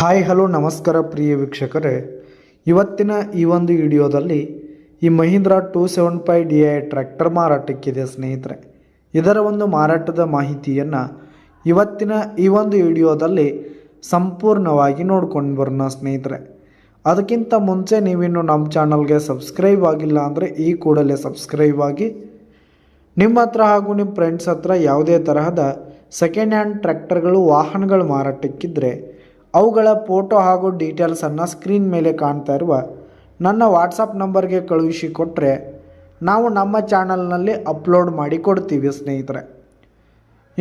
Hi, hello, ನಮಸ್ಕಾರ ಪ್ರಿಯ ವೀಕ್ಷಕರೇ. ಇವತ್ತಿನ ಈ ಒಂದು ವಿಡಿಯೋದಲ್ಲಿ ಈ Mahindra two seven five D I tractor ಮಾರಾಟಕ್ಕಿದೆ ಸ್ನೇಹಿತರೆ. ಇದರ ಒಂದು ಮಾರಾಟದ ಮಾಹಿತಿಯನ್ನು ಇವತ್ತಿನ ಈ ಒಂದು ವಿಡಿಯೋದಲ್ಲಿ ಸಂಪೂರ್ಣವಾಗಿ ನೋಡ್ಕೊಂಡು ಬರೋಣ ಸ್ನೇಹಿತರೆ. ಅದಕ್ಕಿಂತ ಮುಂಚೆ ನೀವಿನ್ನು ನಮ್ಮ ಚಾನಲ್ಗೆ ಸಬ್ಸ್ಕ್ರೈಬ್ ಆಗಿಲ್ಲ ಅಂದರೆ ಈ ಕೂಡಲೇ ಸಬ್ಸ್ಕ್ರೈಬ್ ಆಗಿ. ನಿಮ್ಮ ಹತ್ರ ಹಾಗೂ ನಿಮ್ಮ ಫ್ರೆಂಡ್ಸ್ ಹತ್ರ ಯಾವುದೇ ತರಹದ ಸೆಕೆಂಡ್ ಹ್ಯಾಂಡ್ ಟ್ರ್ಯಾಕ್ಟರ್ಗಳು, ವಾಹನಗಳು ಮಾರಾಟಕ್ಕಿದ್ದರೆ ಅವುಗಳ ಫೋಟೋ ಹಾಗೂ ಡೀಟೇಲ್ಸನ್ನು ಸ್ಕ್ರೀನ್ ಮೇಲೆ ಕಾಣ್ತಾ ಇರುವ ನನ್ನ ವಾಟ್ಸಪ್ ನಂಬರ್ಗೆ ಕಳುಹಿಸಿ ಕೊಟ್ಟರೆ ನಾವು ನಮ್ಮ ಚಾನಲ್ನಲ್ಲಿ ಅಪ್ಲೋಡ್ ಮಾಡಿ ಕೊಡ್ತೀವಿ, ಸ್ನೇಹಿತರೆ.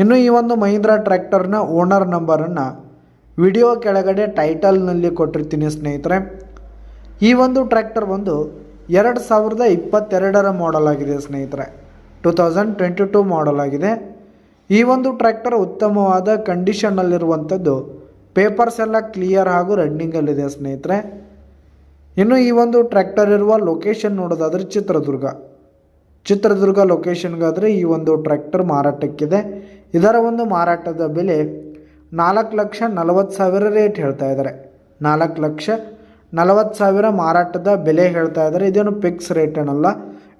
ಇನ್ನು ಈ ಒಂದು ಮಹೀಂದ್ರ ಟ್ರ್ಯಾಕ್ಟರ್ನ ಓನರ್ ನಂಬರನ್ನು ವಿಡಿಯೋ ಕೆಳಗಡೆ ಟೈಟಲ್ನಲ್ಲಿ ಕೊಟ್ಟಿರ್ತೀನಿ, ಸ್ನೇಹಿತರೆ. ಈ ಒಂದು ಟ್ರ್ಯಾಕ್ಟರ್ ಬಂದು ಎರಡು ಸಾವಿರದ ಇಪ್ಪತ್ತೆರಡರ ಮಾಡೆಲ್ ಆಗಿದೆ, ಸ್ನೇಹಿತರೆ. Two thousand twenty two model ಆಗಿದೆ. ಈ ಒಂದು ಟ್ರ್ಯಾಕ್ಟರ್ ಉತ್ತಮವಾದ ಕಂಡೀಷನ್ನಲ್ಲಿರುವಂಥದ್ದು ಪೇಪರ್ಸ್ ಎಲ್ಲ ಕ್ಲಿಯರ್ ಹಾಗೂ ರನ್ನಿಂಗಲ್ಲಿದೆ ಸ್ನೇಹಿತರೆ. ಇನ್ನು ಈ ಒಂದು ಟ್ರ್ಯಾಕ್ಟರ್ ಇರುವ ಲೊಕೇಶನ್ ನೋಡೋದಾದರೆ ಚಿತ್ರದುರ್ಗ. ಚಿತ್ರದುರ್ಗ ಲೊಕೇಶನ್ಗಾದರೆ ಈ ಒಂದು ಟ್ರ್ಯಾಕ್ಟರ್ ಮಾರಾಟಕ್ಕಿದೆ. ಇದರ ಒಂದು ಮಾರಾಟದ ಬೆಲೆ ನಾಲ್ಕು ಲಕ್ಷ ನಲವತ್ತು ಸಾವಿರ ರೇಟ್ ಹೇಳ್ತಾ ಇದ್ದಾರೆ. ನಾಲ್ಕು ಲಕ್ಷ ನಲವತ್ತು ಸಾವಿರ ಮಾರಾಟದ ಬೆಲೆ ಹೇಳ್ತಾ ಇದ್ದಾರೆ. ಇದೇನು ಫಿಕ್ಸ್ ರೇಟ್ ಏನಲ್ಲ,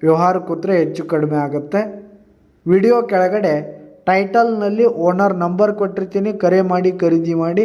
ವ್ಯವಹಾರ ಕೂತ್ರೆ ಹೆಚ್ಚು ಕಡಿಮೆ ಆಗುತ್ತೆ. ವಿಡಿಯೋ ಕೆಳಗಡೆ ಟೈಟಲ್ನಲ್ಲಿ ಓನರ್ ನಂಬರ್ ಕೊಟ್ಟಿರ್ತೀನಿ, ಕರೆ ಮಾಡಿ, ಖರೀದಿ ಮಾಡಿ.